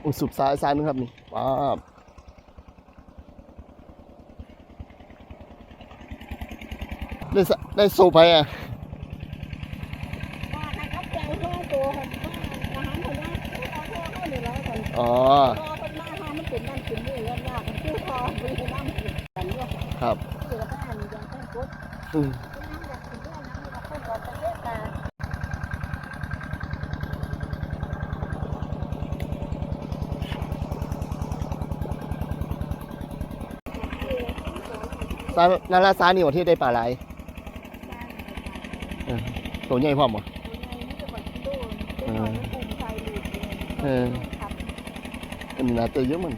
โอ้สุบซ้ายซ้ายนึงครับนี่ป้าบได้สได้โซไปอะว่าให้เขาแปลงตัวตัวของอาหารคนนั้นเอาตัวเข้าในร้อยก่อน อ๋อ รอคนมาหามันเป็นนั่นเป็นนี่แล้วยากมันชื่อคอเป็นน้ำกันเนี่ย ครับ เสือบ้านยังต้องกด อืม น้ำอยากกินด้วยน้ำเราคนเราไปเลือกมา ซ้ายนาราซ้ายนี่ว่าที่ได้ปลาไหลเออตัวใหญ่พร้อมบ่เอออันนี้น่าจะเยอะมัน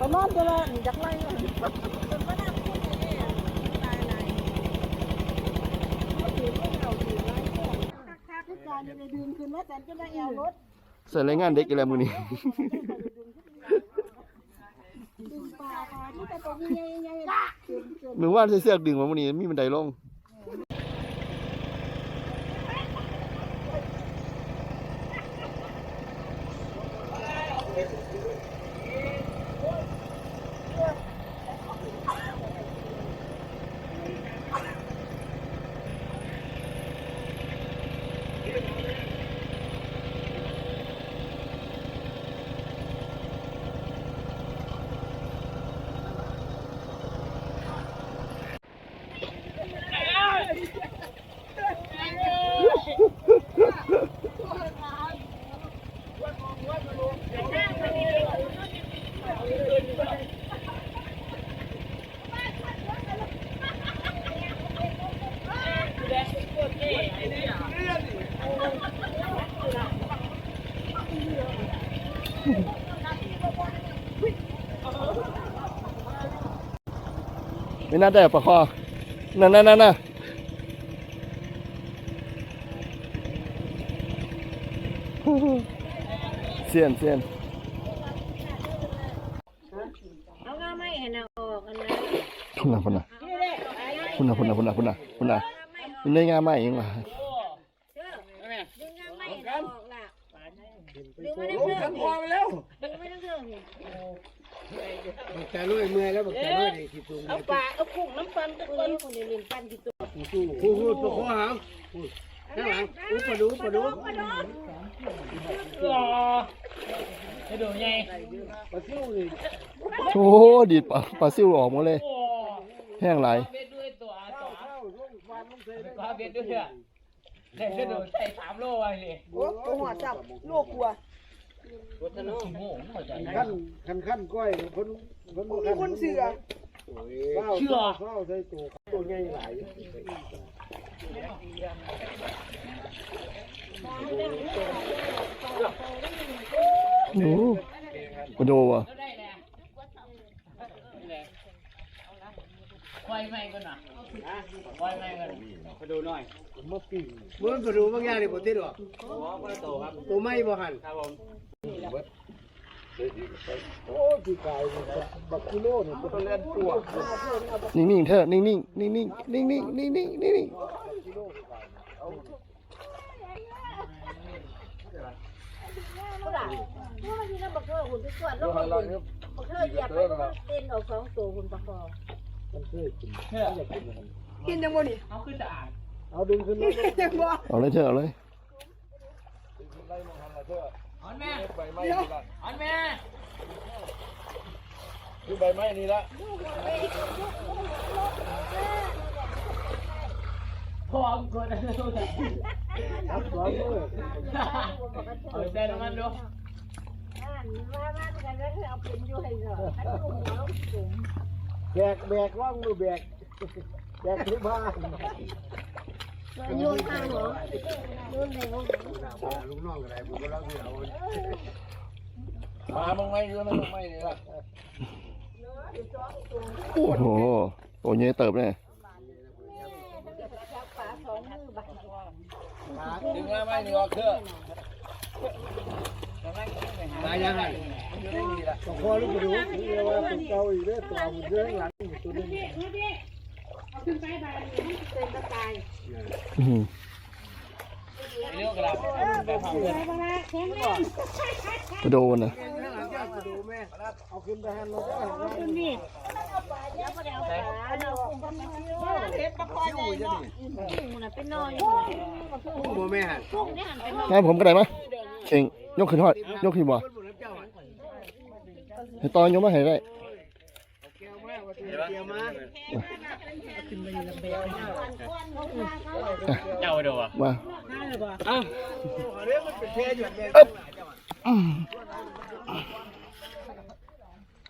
มานอนตัวละจากไรเนาะคือการจะดึงขึ้นว่าแต่จะได้เอารถ ใส่รายงานเด็กอีกแล้วมื้อนี้ ดึงปลาปลาที่แต่ตัวใหญ่ใหญ่ๆเกินเกินมึงว่าใส่เสื้อดึงมามื้อนี้มีบันไดลง ไม่น่าได้ปลาคอนั่นนั่นนั่น น่ะเสียนเสียนเอาก็ไม่เห็นเอาออกกันนะพุ่นน่ะพุ่นน่ะพุ่นน่ะพุ่นน่ะพุ่นน่ะพุ่นน่ะพุ่นน่ะมันได้งามมากเองว่ะดึงยังไม่เห็นเอาออกล่ะดึงไม่ได้เพิ่มพอไปแล้วดึงไม่ได้เพิ่มนี่บักแต่ลุยเมื่อยแล้วบักแต่ลุยนี่ที่สูงเอาปลาเอากุ้งน้ำปันตะกอนคนเดียวเรียนปันกี่ตัวผู้พูดตัวข้อหางพูดข้างหลังอุปดูปดูรอ ให้ดูไงปลาซิวนี่โอ้ดีดปลาปลาซิวออกหมดเลยโอ้แห้งไหลายเบ็ดด้วยตัวตัวก็เบ็ดด้วยเถอะเด็กจะโดนใส่สามโลไปเลยโอ้ตัวหัวจับโลกกลัวโอ้โหหัวใจขั้นขั้นขั้นก้อยคนคนบ่ขั้นคนเสือเชื่อเข้าใส่ตัวตัวใหญ่หลาย โอ้กระโดว่ะก็ได้แหละไฟไหม้กันหน่ะไฟไหม้กันมาดูหน่อยมาปิ้งเมื่อมาดูบางอย่างนี่บ่ติดหรอกตัวไม่บ่หันครับผมโอ้ที่กายบักกิโลนี่ก็เล่นตัวนิ่งๆเถอะนิ่งๆ นิ่งๆ นิ่งๆ นิ่งๆ นิ่งๆ นิ่งก็ได้เพราะว่าที่นั่นบักเกอร์หุ่นที่ส่วนแล้วคนบักเกอร์เหยียบไปก็เต้นออกสองตัวหุ่นประกอบมันเคยกินเถอะกินยังบ่นี่เอาขึ้นจะอ่านเอาดึงขึ้นมายังบ่ๆเอาเลยเถอะเอาเลยอ่อนแม่อ่อนแม่คือใบไม้นี่ละพอมกดอะไร ตัวไหนครับสองมือเอาใจน้ำมันดูอ่าว่าว่ากันแล้วเอาเป็นอยู่ให้เหรออันนี้หัวลงสูงแบกแบกว่างมือแบกแบกที่บ้านโยนทางเหรอโยนในห้องลุงน้องอะไรผมก็รักเอามามึงไม่รู้นะมึงไม่นี่ละโอ้โหตัวใหญ่เติบเลย ปลาส องมือบักถึงแล้วไม่นี่ก็คือมตายยังไงต้องคอลูกดูนี่ว่าเป็นเกาอีกเด้อตัวมันเรื่องหลังตัวนึงอื้อหือเรื่องกระดาษไปฟังเพื่อนกระโดนนะเอาขึ้นไปหันเราด้หัน เราเป็นนอนโมแม่หันพวกนี้หันเป็นนอนงั้นผมก็ได้ไหมเองยกขึ้นทอดยกขึ้นบ่ให้ตอนยกมาให้ได้เกี่ยวมาเจ้าดูอะมาอ้าวเรื่องมันเป็นแพ้หยุดแม่อืม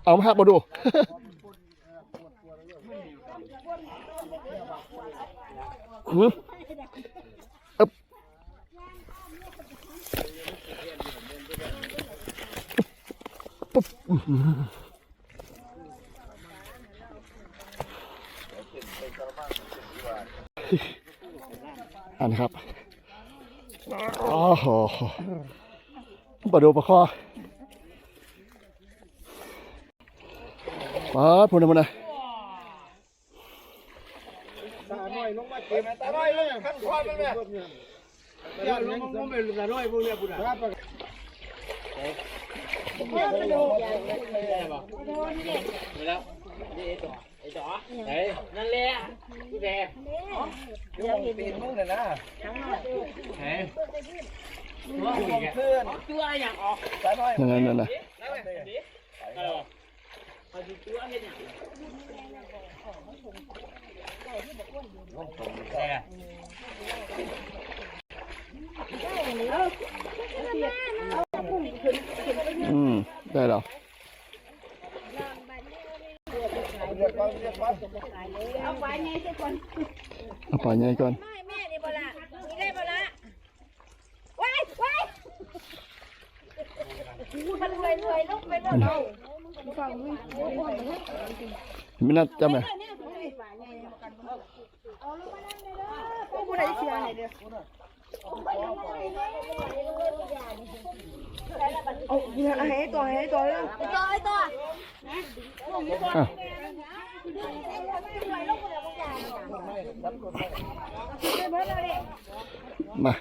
เอามาหักมาดู วึบอึบปุ๊บอันครับโอ้โหปลาดูปลาคอปลาพูดนะพูดนะ ตาหน่อยลงมาเก็บ ตาน่อยเลยขั้นควันมันแม่ยอดลงมาเป็นตาหน่อยพวกเนี้ยปุ่นครับไปแล้วนี่ไอ้ต่อไอ้ต่อไอ้นั่นแหละพี่แดงเป็นมึงเลยนะเฮ้ยตัวอีกอะตัวอย่างออกตาน้อยนั่นนั่นน่ะเอาตัวเห็นอย่าง อืม ได้แล้วเอาไว้ไงทุกคนเอาปล่อยไงก่อนไม่แม่นี่บ่ละนี่ได้บ่ละว้ายว้ายมันรวยรวยลุกไปเลยไม่น่าจำไหม ผู้ใดเชื่อให้เด้อเอาให้ต่อให้ต่อแล้วไปต่อไปต่ออะมา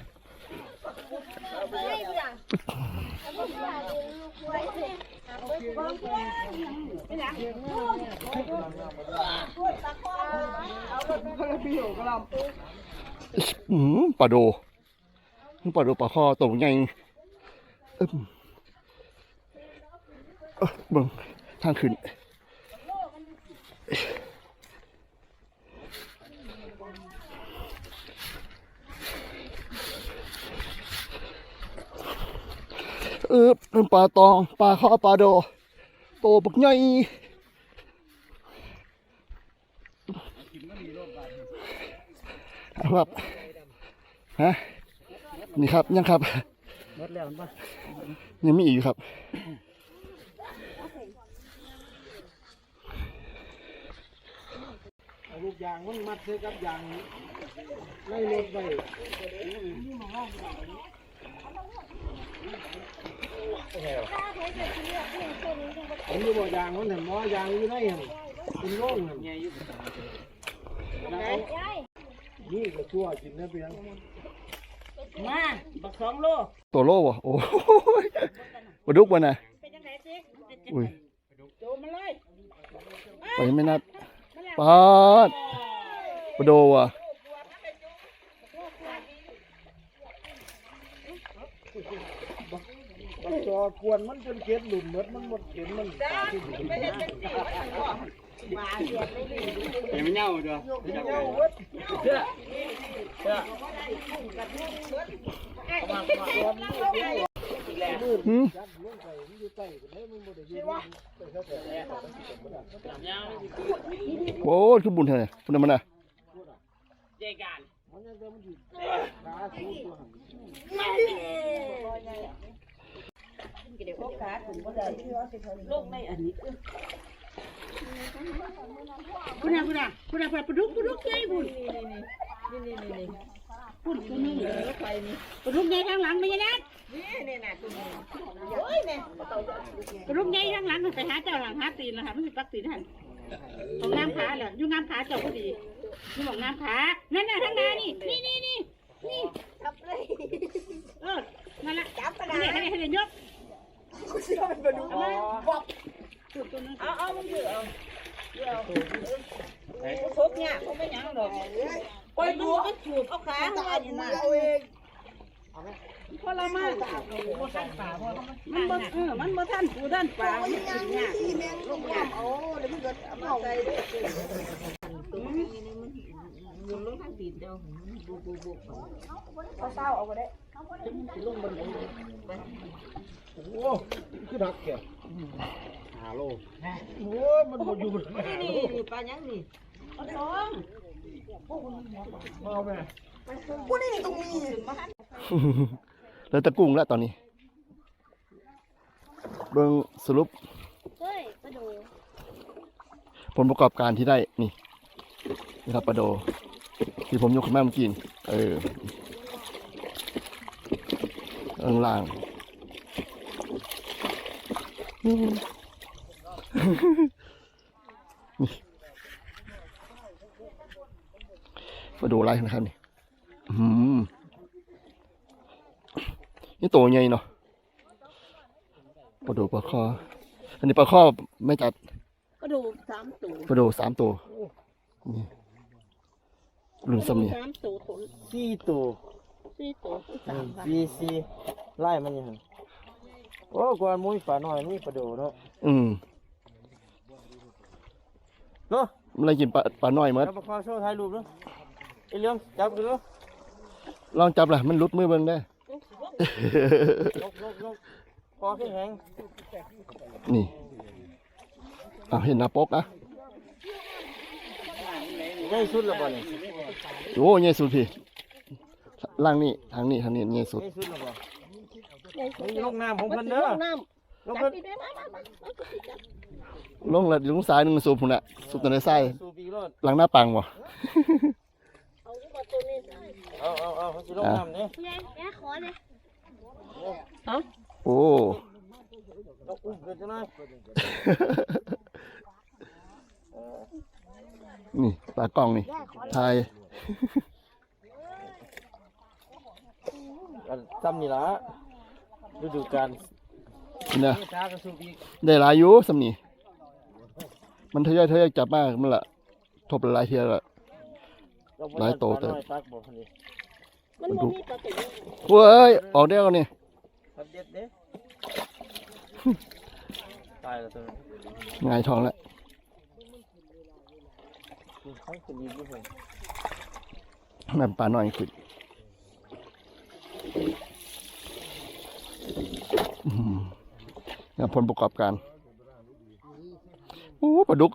อืมปลาโดปลาโดปลาคอตัวใหญ่อึ๊บเออเบิ่งทางขึ้นเออเป็นปลาตองปลาข้อปลาโดโตบักใหญ่ครับ ฮะนี่ครับยังครับหมดแล้วป่ะยังมีอีกอยู่ครับเอาลูกยางมันมัดใส่กับยางไล่รถไปผมจะบอกยางมันเห็นว่ายางอยู่ไหนเห็นเป็นโล่งเห็นนี่ก็ชั่วกินได้เพียง มาบักสองโลตัวโลวะโอ้ยปลาดุกวะนะเป็นจังได๋สิอุ้ยโจมมาเลยไปไม่นัดปาดปลาโดวะบักจอกวนมันจนเกล็ดหลุมหมดมันหมดเข็มมันตาที่ดินเห็นมันเน่าจ้ะเงาเว้ยเชื่อเชื่อหืมจับลงไปมันอยู่ใต้กันเลยมันบ่ได้ยินไปเข้าไปเน่าโอ้ยคือบุญเท่าไหร่บุญมันนะเจกันมันยังจะมันอยู่ขาสูงตัวหันโลกในอันนี้ คุณน่ะคุณน่ะคุณน่ะปลาดุกปลาดุกใหญ่บุญปพุ่นตัวนึงเหลือไปนี่ตัวลูกใหญ่ข้างหลังไม่ใช่นะตัวลูกใหญ่ข้างหลังไปหาเจ้าหลังหาตีนนะคะไม่มีปักตีนหันของน้ำขาเหรออยู่น้ำขาเจ้าก็ดีนี่บอกน้ำขานั่นน่ะข้างหน้านี่นี่นี่นี่นี่จับเลยเออนั่นแหละจับกระให้ดาษเด็กให้เด็กยกเอามาจุดตัวนึง เอาเอามันถือเอาครบเนี่ยครบไม่ยังหรอกไปดูก็จูบเอาขาตาอยู่นะเอาเองพอละมามันบ่เออมันบ่ทันปูทันปลามันกินยากที่แม่งลงน้ำเอาเดี๋ยวมันก็เอาใจเด้อโอ้คือดักแกาโลโอ้มันบ่อยู่นี่นี่ปลายังนี่เอาสองเอาแม่แล้วตะกุ้งแล้วตอนนี้ เบิ่งสรุปเฮ้ยกระดูผลประกอบการที่ได้นี่นี่ครับปลาโด ที่ผมยกขึ้นมาเมื่อกี้นี่เออเอิงล่างนี่ มาดูไล่นะครับนี่อืมนี่ตัวใหญ่เนาะปลาดูปลาคอ อันนี้ปลาคอไม่จัดกระดูกสามตัวปลาดูสามตัวนี่รุ่นซ้ำนี่สามตัวตัวสี่ตัวสี่ตัวสามสี่สี่ไล่มันยังโอ้กวนมุ้ยปลาหน่อยนี่ปลาโดเนาะ อืม เนาะมันอะไรกินปลาปลาน้อยหมดแล้วปลาคอโชว์ถ่ายรูปเนาะไอ้เรื่องจับดูเนาะลองจับล่ะมันหลุดมือเบิ่งได้ลกลกลกคอแข็งแข็งนี่เอาเห็นหน้าปกอะใหญ่สุดและบ่นี่โอ้ใหญ่สุดพี่ล่างนี่ทางนี้ทางนี้ใหญ่สุดใหญ่สุดและบ่นี่ลงน้ำของเพิ่นเด้อน้ลงเพิ่น ลงแล้วลงซ้ายนึงสูบพุ่นน่ะสูบตัวในไส้สูบอีกรอดหลังหน้าปังบ่เอาเอาเอาเขาสิลงน้ำเนี่ยยายยายขอเลยโอ้ลงอุ้มเกินจังหน่อยนี่ตากล้องนี่ถ่ายอันซ้ำนี่ล่ะฤดูกาลนี่นะนี่ช้าก็สูบอีกได้หลายอยู่สำนี่ มันทะยอยทะยอยจับมากมันละทบหลายเทียละ หลายโตเติบ มันบ่มีปลาติเว้ยออกได้แล้วนี่ครับเด็ดเด้ ตายแล้วตัวนี้หงายท้องแล้วอืมเขาขึ้นอีกอยู่เพิ่นแม่นปลาน้อยขึ้นอื้อหือเนี่ยผลประกอบการ โอ้ปลาดุก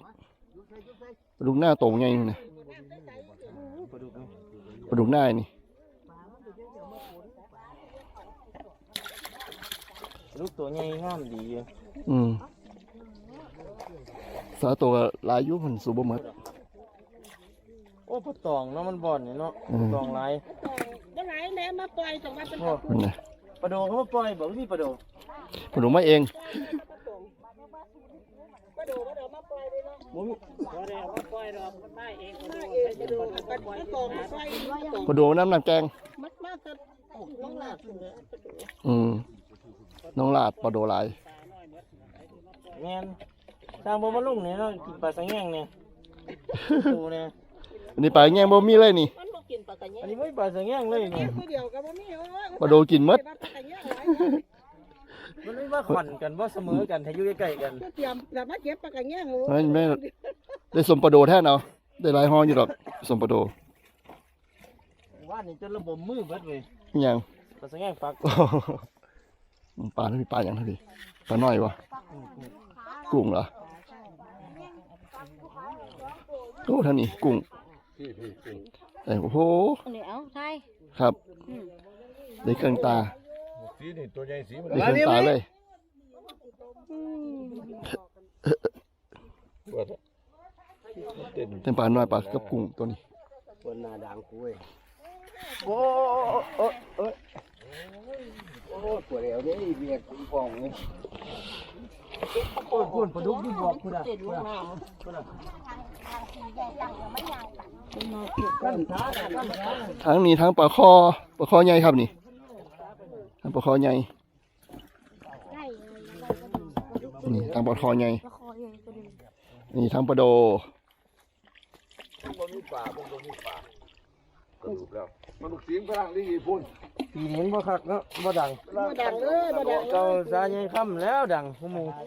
ปลาดุกหน้าโตไงนี่นะปลาดุกนี่ปลาดุกหน้านี่ปลาดุกตัวใหญ่งามดีอยู่อืมสาตัวหลายอยุมันสูบบ่หมดโอ้ปลาตองเนาะมันบ่อนนี่เนาะอืมตองหลายบ่หลายแล้วมาปล่อยตรงว่าเป็นโอ้มันนะปลาโดเขามาปล่อยบอกว่ามีปลาโดปลาดุกมาเองกระดูกกระดูกมาปล่อยเลยเนาะ บ่มีบ่ได้เอามาปล่อยดอกมันได้เองกระดูกไปกระดูกมันปล่อยตองมาปล่อยตองปลาดุกน้ำน้ำแกงมัดมาก็ลงลาดเลยอืมน้องลาดปลาโดหลายแม่นทางบ่มาลงนี่เนาะกินปลาสังแยงเนี่ยตูเนี่ยอันนี้ปลาแง่บ่มีเลยนี่มันบ่กินปลากระเงี้ยอันนี้ไม่ปลาสังแยงเลยเนี่ยตัวเดียวก็บ่มีเอ้ยปลาโดกินหมด มันไม่ว่าขวัญกันว่าเสมอกันถ้าอยู่ใกล้ๆกัน เตรียมแล้วมาเก็บปลากระเงี้ยโหไม่ไม่ ได้สมปลาโดแท้เนาะได้หลายห้ออยู่ดอกสมปลาโดว่านี่จนระบบมือเบิดเว้ยอิหยังปลาสังแยงปักปลาไม่มีปลาอย่างเท่านี้ปลาน้อยวะกุ้งเหรอโอ้ท่านี้กุ้งเอ้ยโอ้โหนี่เอาใช่ครับได้เครื่องตา สีนี่ตัวใหญ่สีมันได้เครื่องตาเลยเปิดเต้นเป็นปลาน้อยปลากับกุ้งตัวนี้บนหน้าด่างกูเว้ยโอ้โอ้โอ้โอ้ปวดเอวนี่เบียดฟองนี่โอ้คุณปลาดุกนี่บอกคุณอะกันท้ากันท้าทั้งนี้ทั้งปลาคอปลาคอใหญ่ครับนี่ ทั้งปลาคอใหญ่นี่ทั้งปลาคอใหญ่นี่ทั้งปลาโดบ่มีป่าบ่บ่มีป่าสรุปแล้วมันลูกศิลป์ฝรั่งนี่กี่พุ่นปีนี้บ่คักเนาะบ่ดังบ่ดังเลยบ่ดังเก่าสาใหญ่ค่ำแล้วดังผู้หมู่โอ้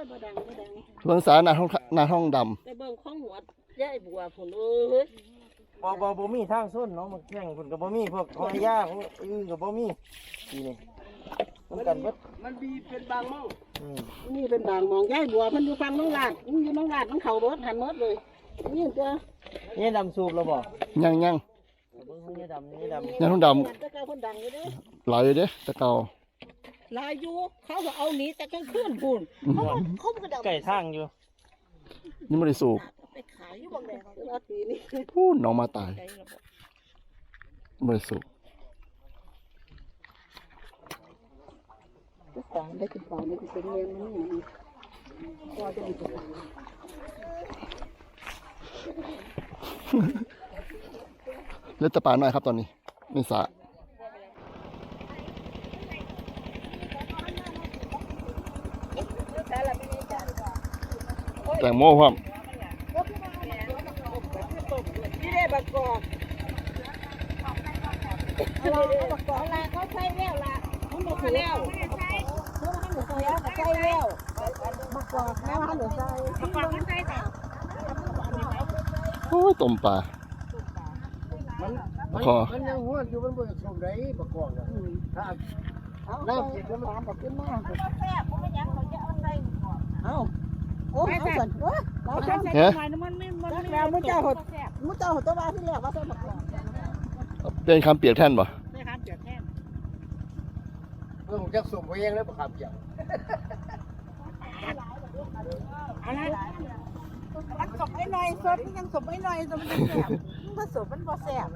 ยบ่ดังบ่ดังเบื้องซ้ายหน้าห้องหน้าห้องดไปเบิ่งของหัวยายบัวพุ่นเอ้ย บ่บ่บ่มีทางส้นเนาะมันแข่งพุ่นก็บ่มีพวกหอยยาพวกอื่นก็บ่มีปีนี้มันกันเบิดมันมีเป็นบางมั่งอืมนี่เป็นด่างมองยายบัวเพิ่นอยู่ฟังน้องลาดมันอยู่น้องลาดมันเข้ารถหันหมดเลยนี่ตัวนี่ดำสูบแล้วบ่ำยังยังเบิ่งนี่ดำนี่ดำยังห้องดแต่เก่าเพิ่นดังอยู่เด้ำหลายอยู่เด้แตะเก่าลายอยู่เขาก็เอาหนีแต่กลางคืนพุ่นเขาก็เขาก็ดังไก่ทางอยู่นี่ไม่ได้สูบ ไปขายอยู่บ่แม่เอาตีนี่พูดน้องมาตายไม่ได้สูบสองได้เป็นสองได้เป็นเมียมันนี่ก็จะมีตัวเลือดตะปาหน่อยครับตอนนี้ในสระแตงโมครับ นี่ได้บักกอกเอาบักกอกละเขาใช้แล้วละเขาบอกแล้วเขาทำหนูใส่แล้วใช้แล้วบักกอกแล้วทำหนูใส่บักกอกมันใส่ค่ะโอ้ยต้มปลามันคอมันยังหัวอยู่มันบ่สมได้ประกอบน่ะถ้าเอาน้ำกินน้ำบักขึ้นมาแซ่บผมไม่ยังเขาจะเอาใส่เอาโอ้ยเอาสั่นเว้ยเราทำเฮ้ยมันไม่มันไม่แล้วมึงเจ้าหด มึงเจ้าหดตัวบ้าที่แรกว่าใส่บักกอกเป็นคำเปียกแท่นป่ะไม่ครับเดี๋ยวแค่เพิ่งจักสมบ่เองแล้วบ่ขับเกี่ยวอะไรมันสมไอ้หน่อยสดมันยังสมไอ้หน่อยสมมันแซ่บมันผสมมันบ่แซ่บ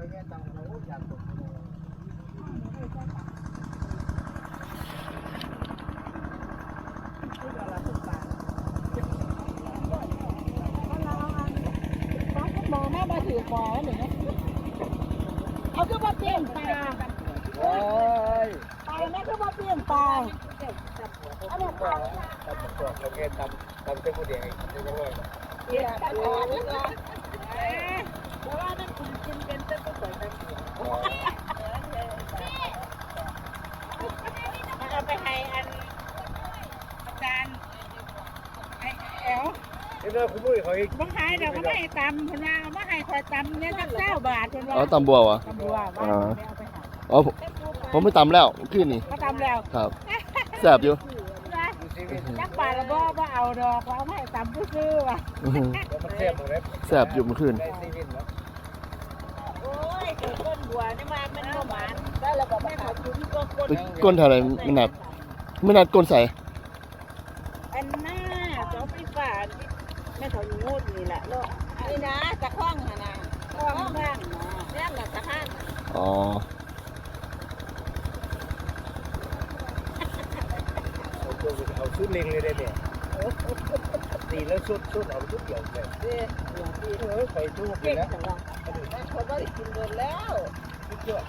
หม อมามาถือหมอหนึ่งเอาคือมาเปลี่ยนปลาโอ้ยปลาเนี่ยคือมาเปลี่ยนปลาอันนี้ปลาตำประกอเขาแค่ตำตำเส้นหมูแดงให้กินได้บ่อยเปลี่ยนปลาเนี่ยนะเพราะว่านั่นคุณกินเป็นเต้นก็สวยจังเอาไปให้อันอาจารย์ไอ้แอลเห็นว่าคุณมุ้ยเขาอีกบังขายเดี๋ยวก็ไม่ให้ตำคนว่า เอามาให้คอยตำเนี่ยสักเก้าบาทคนว่าอ๋อตำบัววะตำบัวว่าเอาไปหาอ๋อผมผมไม่ตำแล้วขึ้นนี่ก็ตำแล้วครับแซ่บอยู่จักบาทละบ่บ่เอาดอกเอาให้ตำซื่อๆว่ะอื้อหือแล้วมันแซ่บหมดแล้วแซ่บอยู่เมื่อคืนได้ซีวินเนาะโอ้ยคือก้นบัวนี่มามันบ่หวานได้แล้วก็แม่เขาจุ้มก็ก้นไปก้นเท่าไหรไม่นัดไม่นัดก้นใส่อันหน้าเจ้าไปฝาด แม่เขางูดนี่แหละเนาะนี่นะตะข้องหั่นน่ะข้องบ้างนะแม่นล่ะตะข้างอ๋อเอาตัวเอาชุดเล็งเลยได้เนี่ยตีแล้วชุดชุดเอาชุดเดียวเลยเด้อหลวงพี่เออไปตู้ไปเก่งแล้วจังว่าแม่คนบ่ได้กินโดนแล้วชุดเดียว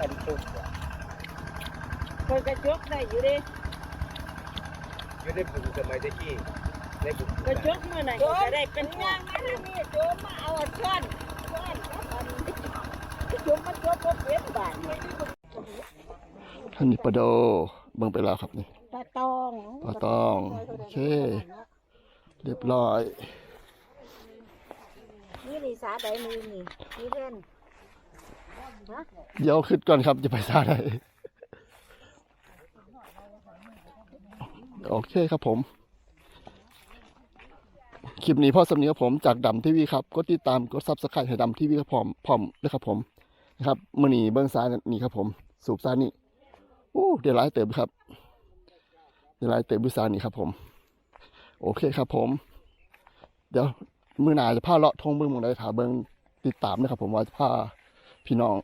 อันตุ้มคนกระจกได้อยู่เดิอยู่ในปุ่มสมัยตะกี้ในปุ่ม กระจกมื้อไหนก็ได้เป็นงานมาทางนี้โจมมาเอาช้อนช้อนครับอันโจมมาโจมบ่เป็นบาทท่านนี้ปลาโดเบิ่งไปแล้วครับนี่ปลาตองปลาตองโอเค เรียบร้อยนี่นี่สาใดมือนี่นี่เล่นเดี๋ยวขึ้นก่อนครับจะไปซาได้โอเคครับผม คลิปนี้พ่อสำเนียงผมจากดำทีวีครับกดติดตามกดซับสไครต์ให้ดำทีวีครับพร้อมพร้อมเลยครับผมนะครับมื่อนี้เบื้องซ้ายนี่ครับผม สูบซ้ายนี่อู้เดี๋ยวไล่เติมครับเดี๋ยวไล่เติมบุษานี่ครับผม โอเคครับผม เดี๋ยวมือหนาจะพาเลาะทงเบื้องมองได้ถาเบื้องติดตามนะครับผมว่าจะพาพี่น้อง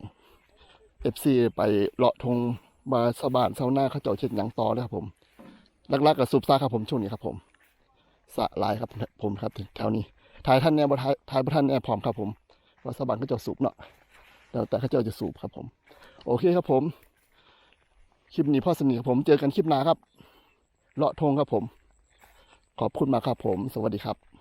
เอฟซีไปเลาะทงมาสะบานเซาหน้าเขาเจ้าเช็ดหยังต่อนะครับผมลักๆกับซุปซ่าครับผมช่วงนี้ครับผม สะลายครับผมครับแถวนี้ทายท่านแน่บ่ทายทายบ่ท่านแน่พร้อมครับผมว่าสบานก็จะสูบเนาะแล้วแต่เขาเจ้าจะสูบครับผม โอเคครับผม คลิปนี้พ่อสนิทกับผมเจอกันคลิปหน้าครับเลาะทงครับผม ขอบคุณมากครับผม สวัสดีครับ